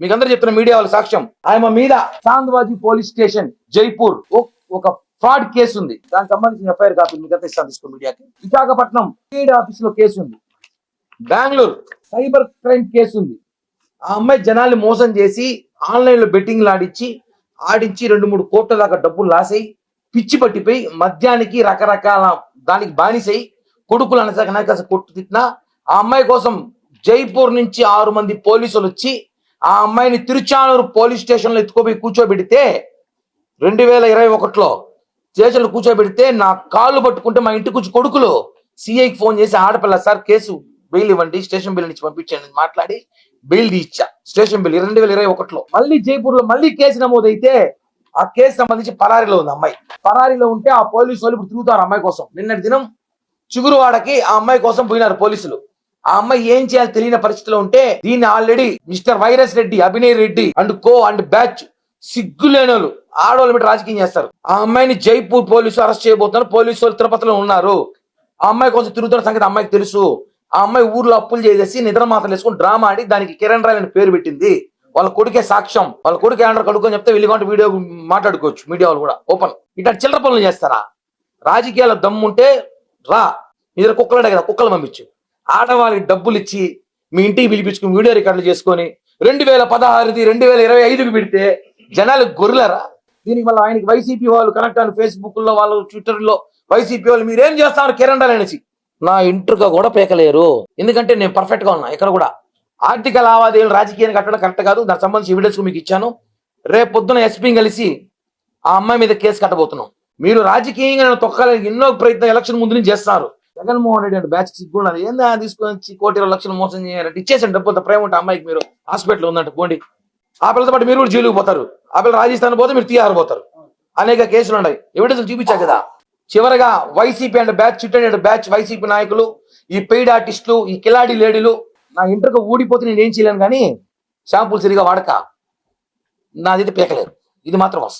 మీకు అందరూ చెప్తున్న మీడియా వాళ్ళ సాక్ష్యం. ఆయన మీద చాంద్వాజీ పోలీస్ స్టేషన్ జైపూర్ ఒక ఫ్రాడ్ కేసు ఉంది. దానికి సంబంధించిన ఎఫ్ఐఆర్ కాపీ మీకు అంతా ఇస్తాను తీసుకో మీడియాకి. విశాఖపట్నం స్టేట్ ఆఫీస్లో కేసు ఉంది. బెంగళూరు. సైబర్ క్రైమ్ కేసు ఉంది. ఆ అమ్మాయి జనాల్ని మోసం చేసి ఆన్లైన్లో బెట్టింగ్ ఆడిచ్చి ఆడించి రెండు మూడు కోట్ల దాకా డబ్బులు లాసై పిచ్చి పట్టిపోయి మద్యానికి రకరకాల దానికి బానిసై కొడుకులు అనసాక అనక కొట్టు తిట్టినా ఆ అమ్మాయి కోసం జైపూర్ నుంచి ఆరు మంది పోలీసులు వచ్చి ఆ అమ్మాయిని తిరుచానూరు పోలీస్ స్టేషన్లో ఎత్తుకోపోయి కూర్చోబెడితే రెండు వేల ఇరవై ఒకటిలో స్టేషన్లో కూర్చోబెడితే నా కాళ్ళు పట్టుకుంటే మా ఇంటికి వచ్చి కొడుకులు సిఐకి ఫోన్ చేసి ఆడపిల్ల సార్ కేసు బెయిల్ ఇవ్వండి స్టేషన్ బిల్ నుంచి పంపించండి మాట్లాడి బెయిల్ ఇచ్చా స్టేషన్ బిల్ రెండు వేల ఇరవై ఒకటిలో. మళ్ళీ జైపూర్లో మళ్ళీ కేసు నమోదైతే ఆ కేసు సంబంధించి పరారీలో ఉంది అమ్మాయి. పరారీలో ఉంటే ఆ పోలీసు వాళ్ళు ఇప్పుడు తిరుగుతారు అమ్మాయి కోసం. నిన్నటి దినం చిగురువాడకి ఆ అమ్మాయి కోసం పోయినారు పోలీసులు. ఆ అమ్మాయి ఏం చేయాలి తెలియని పరిస్థితిలో ఉంటే దీన్ని already mister virus Reddy Abhinay Reddy and co and batch సిగ్గులేనోళ్ళు ఆడవాళ్ళు మీద రాజకీయం చేస్తారు. ఆ అమ్మాయిని జైపూర్ పోలీసు అరెస్ట్ చేయబోతున్నారు. పోలీసు వాళ్ళు తిరుపతిలో ఉన్నారు. ఆ అమ్మాయి కోసం తిరుగుతున్న సంగతి అమ్మాయికి తెలుసు. ఆ అమ్మాయి ఊర్లో అప్పులు చేసేసి నిద్ర మాత్రం వేసుకుని డ్రామా ఆడి దానికి కిరణ్ రాయ్ అని పేరు పెట్టింది. వాళ్ళ కొడుకే సాక్ష్యం. వాళ్ళ కొడుకే ఏమంటారు కడుకొని చెప్తే వీళ్ళు వీడియో మాట్లాడుకోవచ్చు మీడియా వాళ్ళు కూడా. ఓపెన్. ఇట్లా చిల్లర పనులు చేస్తారా? రాజకీయాల దమ్ముంటే రా. ఇద్దరు కుక్కలు కదా కుక్కలు పంపించు. ఆడవాళ్ళకి డబ్బులు ఇచ్చి మీ ఇంటికి పిలిపించుకుని వీడియో రికార్డులు చేసుకొని రెండు వేల పదహారుది రెండు వేల ఇరవై ఐదుకి పెడితే జనాలు గొర్రెలరా? దీనికి వల్ల ఆయనకి వైసీపీ వాళ్ళు కనెక్ట్ అని ఫేస్బుక్లో వాళ్ళు ట్విట్టర్లో వైసీపీ వాళ్ళు మీరేం చేస్తారు కిరణ్ అనేసి నా ఇంటర్గా కూడా పేకలేరు. ఎందుకంటే నేను పర్ఫెక్ట్గా ఉన్నా ఇక్కడ కూడా. ఆర్థిక లావాదేవీలు రాజకీయాన్ని కట్టడం కరెక్ట్ కాదు. దానికి సంబంధించి ఎవిడెన్స్ మీకు ఇచ్చాను. రేపు పొద్దున ఎస్పీని కలిసి ఆ అమ్మాయి మీద కేసు కట్టబోతున్నాం. మీరు రాజకీయంగా నన్ను తొక్కాలని ఎన్నో ప్రయత్నం ఎలక్షన్ ముందు నుంచి చేస్తున్నారు జగన్మోహన్ రెడ్డి అంటే బ్యాచ్ సిగ్గున్నారు ఏందా తీసుకొని వచ్చి కోటి ఇరవై లక్షలు మోసం చేయాలంటే ఇచ్చేసండి డబ్బులతో ప్రేమ ఉంటే అమ్మాయికి మీరు హాస్పిటల్ ఉందంట పోండి. ఆ పిల్లతో పాటు మీరు కూడా జైలుకు పోతారు. ఆ పిల్ల రాజస్థాన్ పోతే మీరు తీయారు పోతారు. అనేక కేసులు ఉన్నాయి. ఎవిడెన్స్ చూపించారు కదా. చివరగా వైసీపీ అండ్ బ్యాచ్ చిట్టండి బ్యాచ్ వైసీపీ నాయకులు ఈ పెయిడ్ ఆర్టిస్టులు ఈ కిలాడి లేడీలు నా ఇంటర్కు ఊడిపోతే నేను ఏం చేయలేను కానీ షాంపూలు సరిగా వాడక. నాదైతే పీకలేదు. ఇది మాత్రం వస్తుంది